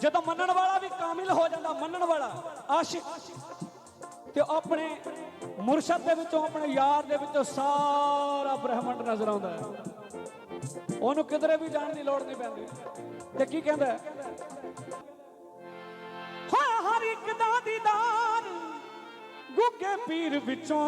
ਜਦੋਂ ਮੰਨਣ ਵਾਲਾ ਵੀ ਕਾਮਿਲ ਹੋ ਜਾਂਦਾ, ਮੰਨਣ ਵਾਲਾ, ਆਸ਼ਿਕ, ਤੇ ਆਪਣੇ ਮੁਰਸ਼ਦ ਦੇ ਵਿੱਚੋਂ, ਆਪਣੇ ਯਾਰ ਦੇ ਵਿੱਚੋਂ ਸਾਰਾ ਬ੍ਰਹਮੰਡ ਨਜ਼ਰ ਆਉਂਦਾ ਹੈ। ਉਹਨੂੰ ਕਿਧਰੇ ਵੀ ਜਾਣ ਦੀ ਲੋੜ ਨਹੀਂ ਪੈਂਦੀ। ਤੇ ਕੀ ਕਹਿੰਦਾ ਹੋਇਆ ਹਰ ਇੱਕ ਦਾ ਦੀਦਾਰ ਗੁੱਗੇ ਪੀਰ ਵਿੱਚੋਂ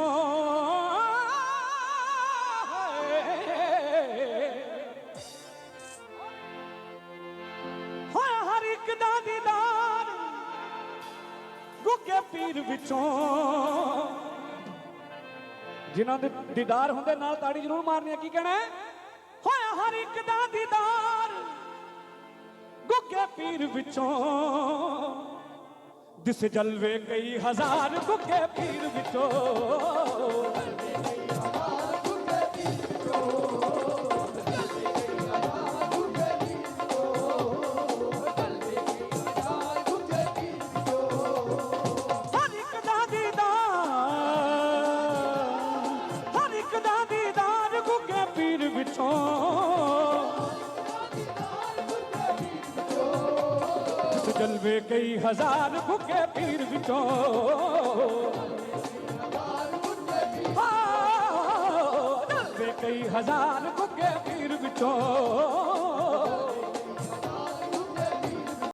ਗੁੱਗੇ ਵਿੱਚੋਂ। ਜਿਨ੍ਹਾਂ ਦੇ ਦੀਦਾਰ ਹੁੰਦੇ ਨਾਲ ਤਾੜੀ ਜ਼ਰੂਰ ਮਾਰਨੀ ਹੈ, ਕੀ ਕਹਿਣਾ ਹੋਇਆ ਹਰ ਇੱਕ ਦਾ ਦੀਦਾਰ ਗੁੱਗੇ ਪੀਰ ਵਿੱਚੋਂ। ਦਿਸ ਜਲਵੇ ਕਈ ਹਜ਼ਾਰ ਗੁੱਗੇ ਪੀਰ ਵਿੱਚੋਂ। ਦੀਦਾਰ ਗੁੱਗੇ ਪੀਰ ਵਿੱਚੋਂ। ਜਲਵੇ ਕਈ ਹਜ਼ਾਰ ਗੁੱਗੇ ਪੀਰ ਵਿੱਚੋਂ। ਕਈ ਹਜ਼ਾਰ ਗੁੱਗੇ ਪੀਰ ਵਿੱਚੋਂ।